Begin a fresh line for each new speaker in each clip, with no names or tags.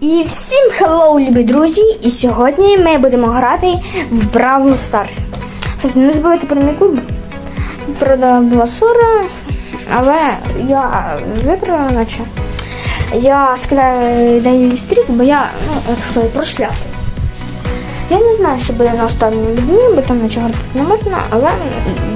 І всім хеллоу, любі друзі! І сьогодні ми будемо грати в Бравл Старс. Не забувайте про мій клуб. Правда, була ссора, але я вибрала, наче. Я скидаю Daily Streak, бо я, ну, сказати, прошляпив. Я не знаю, що буде на останньому дні, бо там нічого не можна, але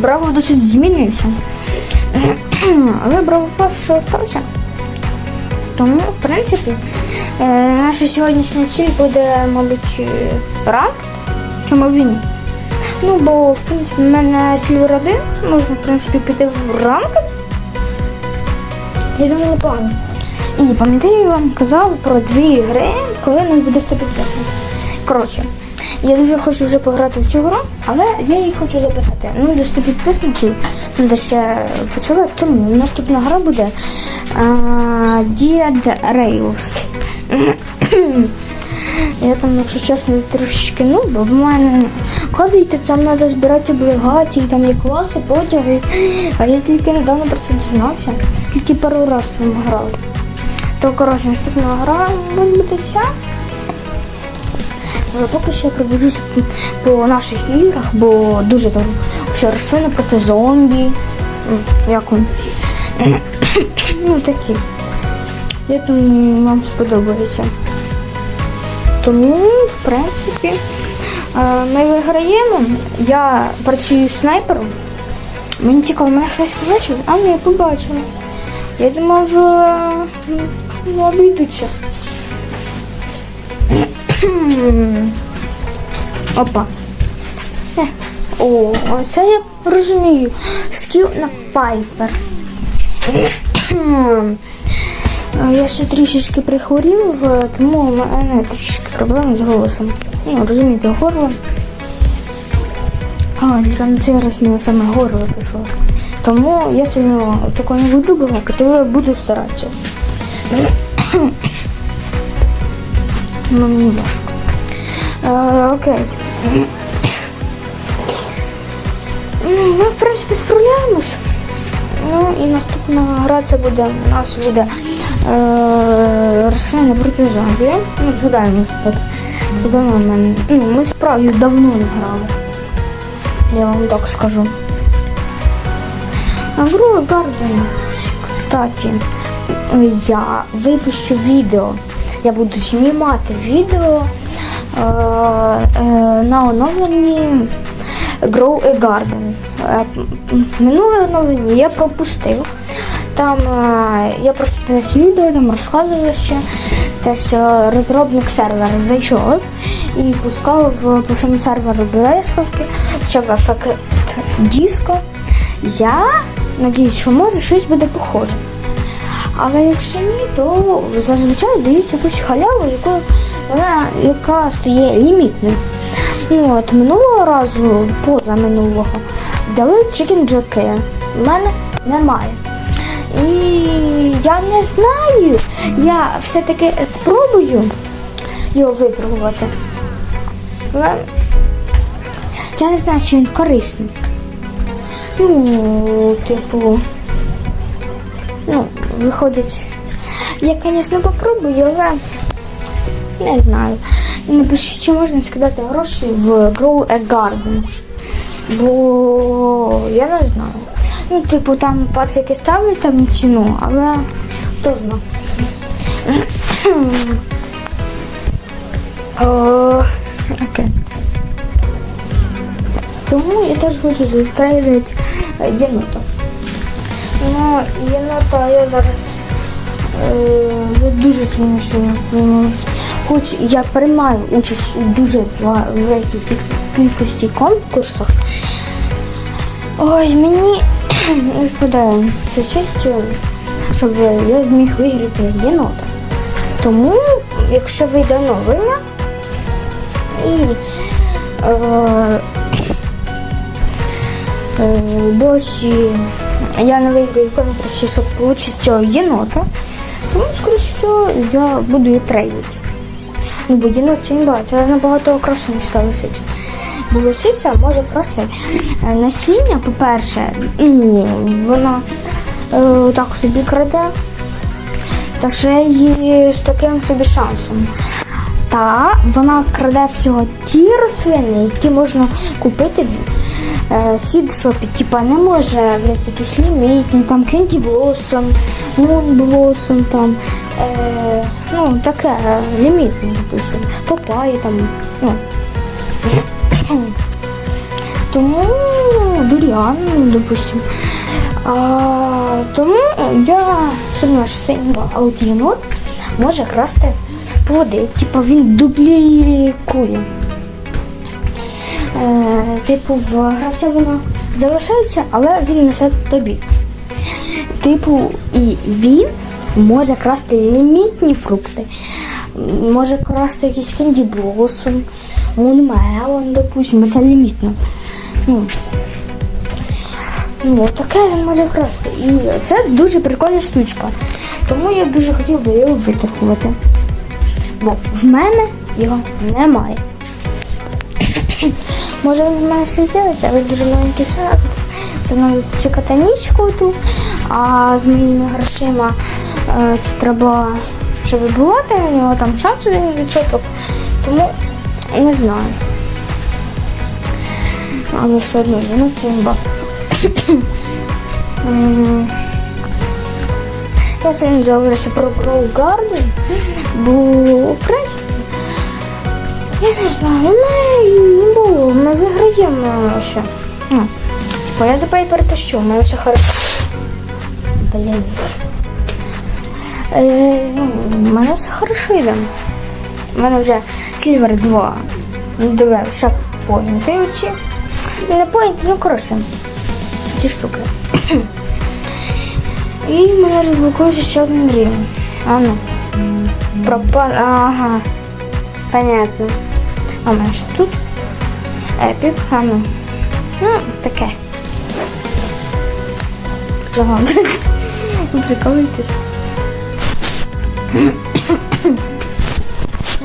Браво досить змінився. Але Браво Пас що стався. Тому, в принципі, наша сьогоднішня ціль буде, мабуть, е, ранг. Чому він? Ну, бо, в принципі, в мене Сільвер 1, можна, в принципі, піти в ранг. Я думаю, непогано. І пам'ятаю, я вам казав про дві гри, коли нас буде 100 підписників. Коротше, я дуже хочу вже пограти в цю гру, але я її хочу записати. Ну, до 100 підписників треба ще почувати, тому наступна гра буде а, Dead Rails. Я там, якщо чесно, трошечки ну, бо в мене Оказується, там треба збирати облігації, там є класи, потяги. А я тільки недавно про це дізнався. Тільки пару раз там грав. То коротше, наступна гра може бути. Але поки що я пробіжусь по наших іграх, бо дуже там все рослини проти зомбі. Як він? Ну такі. Я думаю, вам сподобається. Тому, в принципі, е, ми виграємо. Я працюю снайпером. Мені цікаво, мене хтось побачив, а ні, побачили. Я думав, е, ну, обійдуться. Опа. Е, О, оце я розумію. Скіл на пайпер. Я ще трішечки прихворів, е, тому у мене трішки проблеми з голосом. Ну, розумієте, горло. А, тільки на цей саме горло пішло. Тому я сьогодні такого не буду балакати, але буду старатися. Ну, мені важко. Е, окей. Ну, Ми, в принципі, справляємось. Ну і наступна гра це буде, у нас буде рослини проти зомбі. Ну, згадаємо так. Давно мене. Ну, ми справді давно не грали. Я вам так скажу. Руле Гарден, кстати, я випущу відео. Я буду знімати відео е, е, на оновленні Grow a Garden. Е, Минуле оновлення я пропустив. Там е, я просто десь відео там розказувала ще, те, що розробник сервера зайшов і пускав в всьому серверу блискавки, що в ефект диско. Я надіюсь, що може щось буде похоже. Але якщо ні, то зазвичай дають якусь халяву, яку, вона, яка стає лімітною. Ну от минулого разу, поза минулого, дали Jockey. У мене немає. І я не знаю. Я все-таки спробую його випробувати. Але я не знаю, чи він корисний. Ну, типу. Ну, виходить. Я, звісно, попробую, але не знаю. Напишіть, чи можна скидати гроші в Grow a Garden. Бо я не знаю. Ну, типу, там пацики ставлять там ціну, але хто знає. Окей. Тому я теж хочу зустріти єнота. Ну, єнота я зараз е, дуже сильно що Хоч я приймаю участь у дуже великій кількості конкурсах. Ой, мені впадає це честь, щоб я зміг виграти єнота. Тому, якщо вийде оновлення і е, е, досі я не виграю конкурсі, щоб отримати цього єнота, тому, скоріше всього, я буду її трейдити. Ну, бо єнот це не багато, це набагато краще, ніж та лисиця може просто е, насіння, по-перше, вона е, так собі краде. та ще й з таким собі шансом. Та вона краде всього ті рослини, які можна купити в е, сідшопі. Типа не може взяти якісь лімітні, там кенді блосом, мун блосом, там, е, ну таке лімітне, допустим, папайя там, ну. Тому дуріан, допустим. А, тому я сумніваюся, що цей аудієнот може красти плоди. Типу він дублює кулі. Е, типу, в гравця воно залишається, але він несе тобі. Типу, і він може красти лімітні фрукти. Може красти якийсь кенді блосом, мунмелон, допустимо, це лімітно. Ну, Ну, таке він може красти. І це дуже прикольна штучка. Тому я дуже хотів би його виторгувати. Бо в мене його немає. Може він мене ще з'явиться, але дуже маленький шанс. Це треба чекати нічку тут, а з моїми грошима е, це треба ще вибивати, у нього там шанс один відсоток. Тому не знаю. Але все одно, ну це імба. Я сьогодні зговорюся про Grow Garden, бо в я не знаю, ми не було, ми виграємо ще. Ну, типа я за пейпер тащу, у мене все хорошо. Блін. Е, ну, мене все хорошо йде. У мене вже Silver 2. Ну, диви, ще поінти оці. Не поінти, ну коротше. Ці штуки. І в мене розблокується ще один рівень. А ну. Пропа... Ага. Понятно. А у мене що тут? Епік, а ну. Ну, таке. Ага. Ви Приколуйтесь.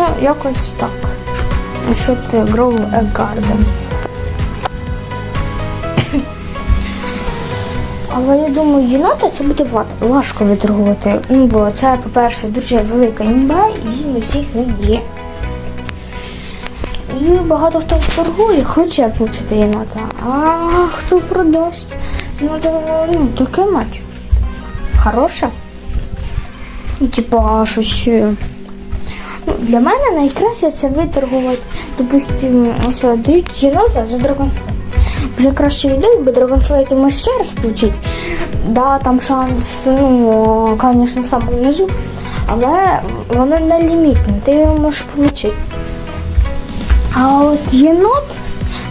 Ну, якось так. Якщо ти Grow a Garden. Але я думаю, єнота це буде важко виторгувати. Ну, бо це, по-перше, дуже велика імба і не всіх не є. І багато хто торгує, хоче отримати єнота, а хто продасть. Це треба, ну, таке матч. Хороше. Ну, Типа щось. Ну, для мене найкраще це виторгувати, допустимо, ось дають єнота за драгонфлейт. Вже краще йдуть, бо драгонфлейт ти ще раз получити. Да, там шанс, ну, звісно, в самому низу, але воно не лімітне, ти його можеш отримати. А от єнот,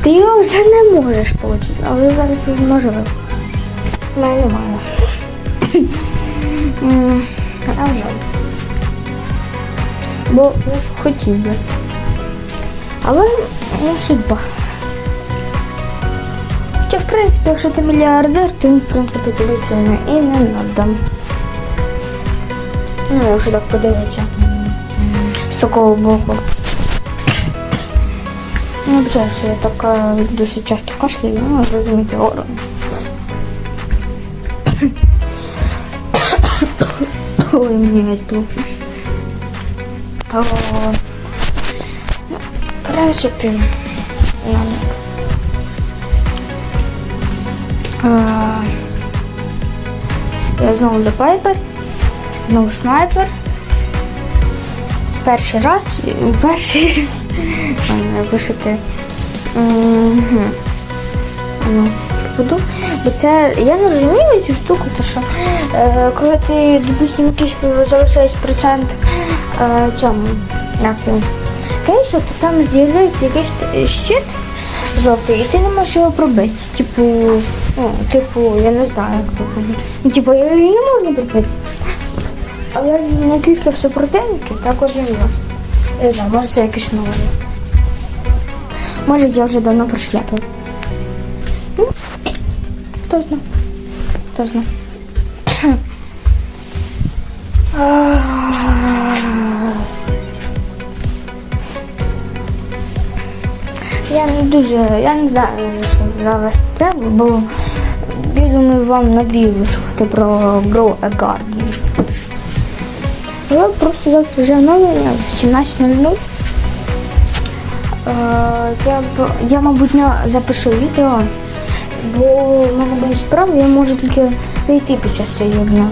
ти його вже не можеш отримати, але зараз він можливо. У мене немає. А жаль. Бо я хотів би. Але не судьба. Хоча, в принципі, якщо ти мільярдер, то в принципі, тобі сильно і не надо. Ну, якщо так подивитися. З такого боку. Ну, що я так е, досить часто кашляю, ну, розумієте, гору. Ой, мені геть плохо. О, ну, я Я знову до Пайпер, знову снайпер. Перший раз, перший. Пишете. Угу. Ну, буду. Бо це я не розумію цю штуку, то що е, коли ти, допустим, якийсь залишаєш процент е, цьому як кейсу, то там з'являється якийсь щит жовтий, і ти не можеш його пробити. Типу, ну, типу, я не знаю, як то пробити. Ну, типу, її не можна пробити. Але не тільки в супротивники, також і. Не знаю, може це якесь нове. Може я вже давно прошляпив. Хто знає. Хто знає. Я не дуже, я не знаю, що зараз треба, бо я думаю, вам надоїло слухати про Grow a. Але просто завтра вже оновлення в 17.00. Е, Я, я, мабуть, запишу відео, бо в мене були справи, я можу тільки зайти під час цієї дня.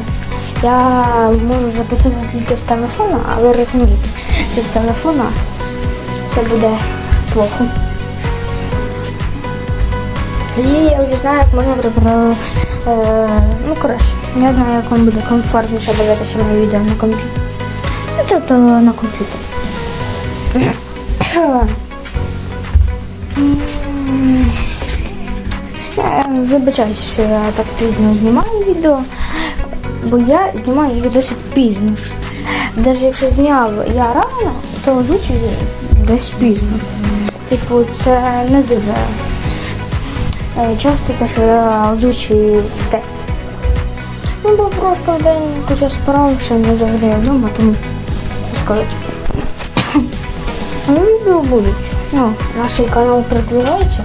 Я можу записати тільки з телефона, але розумієте, що з телефона це буде плохо. І я вже знаю, як можна про. Е, ну, коротше, я знаю, як вам буде комфортніше дивитися моє відео на комп'ютері. Ну, тобто на комп'ютері. Я Вибачаюся, що я так пізно знімаю відео, бо я знімаю їх досить пізно. Навіть якщо зняв я рано, то озвучую десь пізно. Типу, це не дуже е, часто те, що я озвучую день. Ну, бо просто в день куча справ, що не завжди вдома, тому скажуть. Але відео будуть. Ну, наш канал продвигається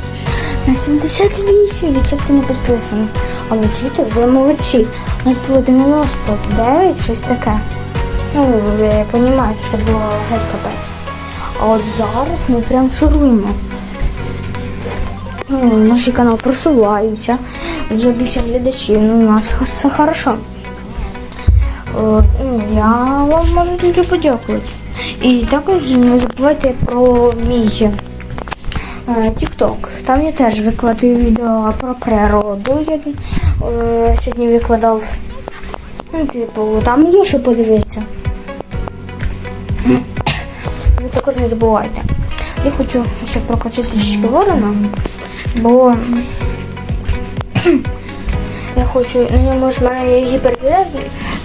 на 78 відсотків не підписаних. Але чуєте, ви молодці. У нас було 99, щось таке. Ну, ви розумієте, це було геть капець. А от зараз ми прям шуруємо. Ну, наш канал просувається, вже більше глядачів, ну, у нас все хорошо. Ну, я вам можу тільки подякувати. І також не забувайте про мій е, TikTok. Там я теж викладаю відео про природу. Я е, сьогодні викладав. Ну, типу, там є що подивитися. Ви також не забувайте. Я хочу ще прокачати трішки ворона, бо я хочу, ну може в мене є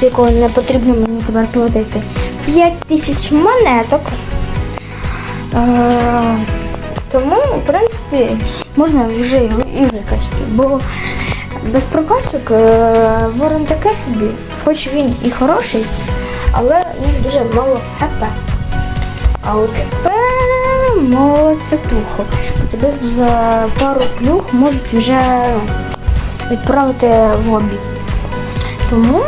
якого не потрібно мені тепер платити. 5 тисяч монеток. Е, тому, в принципі, можна вже і викачати. Бо без прокачок е, ворон таке собі, хоч він і хороший, але він дуже мало хп. А от ХП молодцятухо. Тебе за пару плюх можуть вже відправити в обі. Тому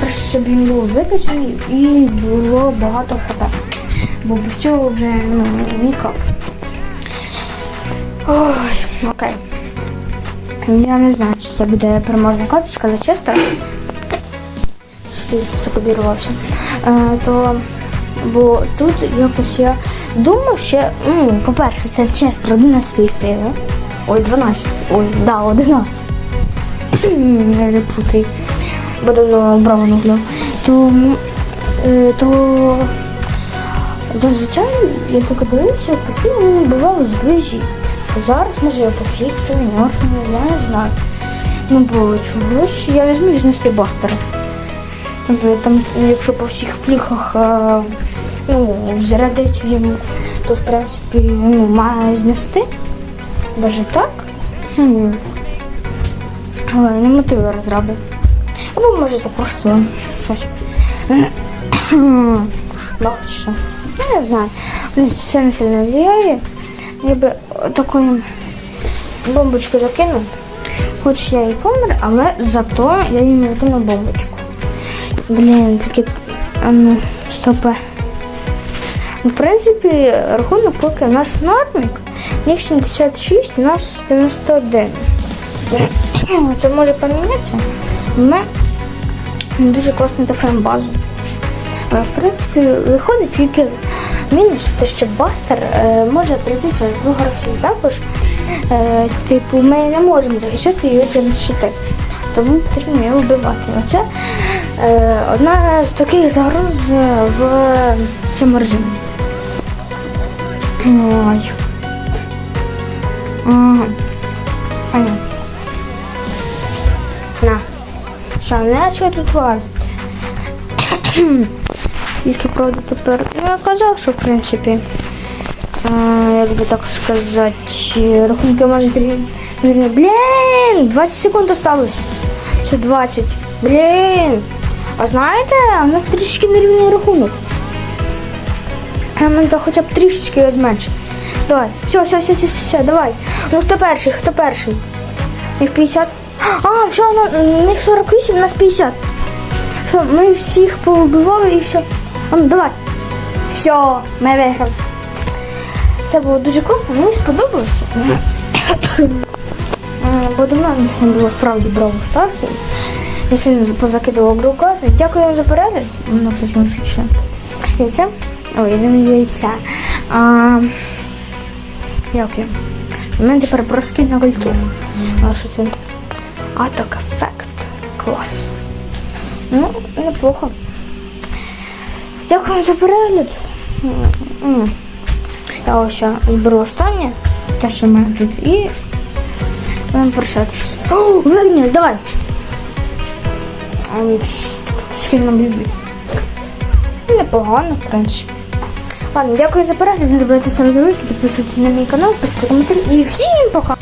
краще, щоб він був викачаний і було багато хп. Бо без цього вже ну, ніяк. Ой, окей. Я не знаю, чи це буде переможна карточка за Честера. Закобірувався. Е, то, бо тут якось я думав, що, ну, по-перше, це Честер 11 сили. Ой, 12. Ой, да, 11. Не путай. Бо давно браво не. То, е, то зазвичай я тільки дивився, постійно вони бували зближі. Зараз може я пофіксили, норфнули, я не знаю. Ну було чогось, я не зміг знести бастера. Тобто Там, якщо по всіх плюхах е, ну, зарядить йому, то в принципі ну, має знести. Даже так. Хм. Але не мотиви розраби. Або може просто щось. Бачиш. Я не знаю. Це не сильно влияє. Я би такою бомбочку закинув. Хоч я і помер, але зато я їм закинув бомбочку. Блін, такі. Ну, стопе. Ну, В принципі, рахунок поки у нас нормик. Них 76, у нас 91. Це може помінятися. Ми дуже класно даємо базу. В принципі, виходить тільки мінус, те, що бастер е, може прийти через двох гравців. Також, е, типу, ми не можемо захищати його через щити. Тому потрібно його вбивати. Оце е, одна з таких загроз в цьому режимі. Ой. На. Що, не що тут лазить? Тільки правда тепер. Ну я казав, що в принципі. А, як би так сказати, рахунки може блін, 20 секунд осталось. Ще 20. Блін. А знаєте, у нас трішки нерівний рахунок. А мене хоча б трішечки його зменшить. Давай, все, все, все, все, все, давай. Ну хто перший, хто перший? Них 50. А, все, у них 48, у нас 50. що ми всіх повбивали і все. А ну давай. Все, ми виграли. Це було дуже класно, мені сподобалося. Бо давно у нас не було справді Бравл Старсів. Я сильно позакидував гру. Дякую вам за перегляд. Ну, міфічно. Яйця? Ой, не яйця. А, як я? У мене тепер проскід на культуру. А що це? А так ефект. Клас. Ну, неплохо. Дякую за перегляд. Я ось зберу останнє, те, що в мене тут, і будемо прощатися. О, Владимир, давай. Сильно люблю. Непогано, в принципі. Ладно, дякую за перегляд. Не забувайте ставити лайки, підписуватися на мій канал, писати коментарі. І всім пока!